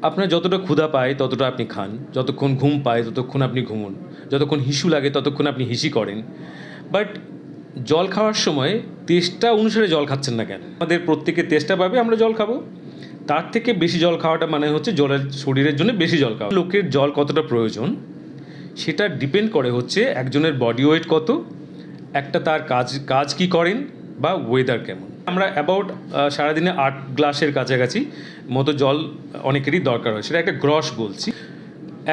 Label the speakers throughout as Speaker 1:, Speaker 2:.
Speaker 1: আপনার যতটা ক্ষুধা পায়, ততটা আপনি খান। যতক্ষণ ঘুম পায়, ততক্ষণ আপনি ঘুমুন। যতক্ষণ হিসু লাগে, ততক্ষণ আপনি হিসি করেন। বাট জল খাওয়ার সময় তেষ্টা অনুসারে জল খাচ্ছেন না কেন? আমাদের প্রত্যেকে তেষ্টা পাবে, আমরা জল খাব। তার থেকে বেশি জল খাওয়াটা মানে হচ্ছে জলের, শরীরের জন্য বেশি জল খাওয়া। লোকের জল কতটা প্রয়োজন, সেটা ডিপেন্ড করে হচ্ছে একজনের বডি ওয়েট কত, একটা তার কাজ কাজ কি করেন, বা ওয়েদার কেমন। আমরা অ্যাবাউট সারাদিনে আট গ্লাসের কাছাকাছি মতো জল অনেকেরই দরকার হয়। সেটা একটা গ্রস বলছি।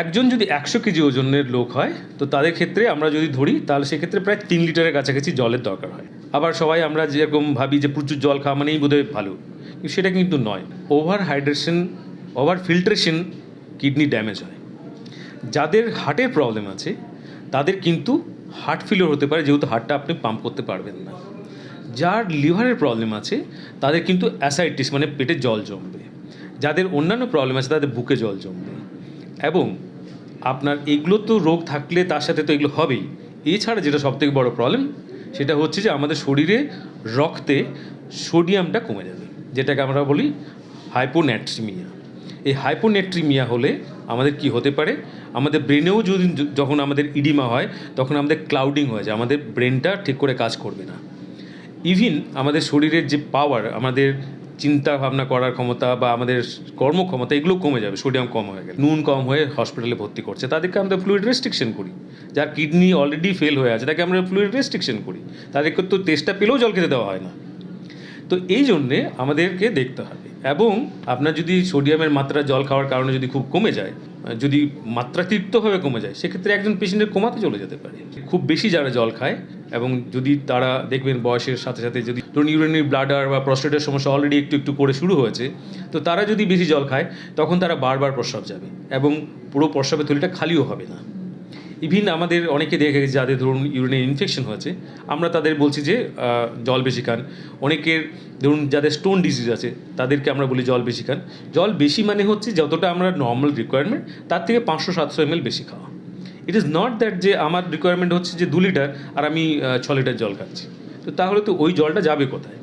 Speaker 1: একজন যদি একশো কেজি ওজনের লোক হয়, তো তাদের ক্ষেত্রে আমরা যদি ধরি, তাহলে সেক্ষেত্রে প্রায় তিন লিটারের কাছাকাছি জলের দরকার হয়। আবার সবাই আমরা যেরকম ভাবি যে প্রচুর জল খাওয়া মানেই বোধহয় ভালো। সেটা কিন্তু নয়। Over hydration over filtration kidney damage হয়। যাদের হার্টের প্রবলেম আছে, তাদের কিন্তু হার্ট ফেলিওর হতে পারে, যেহেতু হার্টটা আপনি পাম্প করতে পারবেন না। যার লিভারের প্রবলেম আছে, তাদের কিন্তু অ্যাসাইটিস মানে পেটে জল জমবে। যাদের অন্যান্য প্রবলেম আছে, তাদের বুকে জল জমবে। এবং আপনার এগুলো তো রোগ থাকলে তার সাথে তো এগুলো হবেই। এছাড়া যেটা সবথেকে বড় প্রবলেম সেটা হচ্ছে যে আমাদের শরীরে রক্তে সোডিয়ামটা কমে যাবে, যেটাকে আমরা বলি হাইপোন্যাট্রিমিয়া এই হাইপোনেট্রিমিয়া হলে আমাদের কি হতে পারে? আমাদের ব্রেনেও যদি যখন আমাদের ইডিমা হয়, তখন আমাদের ক্লাউডিং হয়ে যায়, আমাদের ব্রেনটা ঠিক করে কাজ করবে না। ইভিন আমাদের শরীরের যে পাওয়ার আমাদের চিন্তা ভাবনা করার ক্ষমতা বা আমাদের কর্মক্ষমতা, এগুলো কমে যাবে সোডিয়াম কম হয়ে গেলে। নুন কম হয়ে হসপিটালে ভর্তি করছে। তাদেরকে আমরা ফ্লুইড রেস্ট্রিকশন করি। যার কিডনি অলরেডি ফেল হয়ে আছে, তাকে আমরা ফ্লুইড রেস্ট্রিকশন করি। তাদেরকে তো তেষ্টা পেলেও জল খেতে দেওয়া হয় না। তো এই জন্যে আমাদেরকে দেখতে হবে। এবং আপনার যদি সোডিয়ামের মাত্রা জল খাওয়ার কারণে যদি খুব কমে যায়, যদি মাত্রাতিরিক্তভাবে কমে যায়, সেক্ষেত্রে একজন পেশেন্টের কমাতে চলে যেতে পারে। খুব বেশি যারা জল খায় এবং যদি তারা দেখবেন বয়সের সাথে সাথে যদি ধরুন ইউরিনারি, ব্লাডার বা প্রস্টেটের সমস্যা অলরেডি একটু একটু করে শুরু হয়েছে, তো তারা যদি বেশি জল খায়, তখন তারা বারবার প্রস্রাব যাবে এবং পুরো প্রস্রাবের থলিটা খালিও হবে না। ইভিন আমাদের অনেকে দেখে গেছে যাদের ধরুন ইউরিনের ইনফেকশন হয়েছে। আমরা তাদের বলছি যে জল বেশি খান। অনেকের ধরুন যাদের স্টোন ডিজিজ আছে, তাদেরকে আমরা বলি জল বেশি খান। জল বেশি মানে হচ্ছে যতটা আমরা নর্মাল রিকোয়ারমেন্ট তার থেকে পাঁচশো সাতশো এমএল বেশি খাওয়া। ইট ইজ নট দ্যাট যে আমার রিকোয়ারমেন্ট হচ্ছে যে দু লিটার আর আমি ছ লিটার জল খাচ্ছি। তো তাহলে তো ওই জলটা যাবে কোথায়?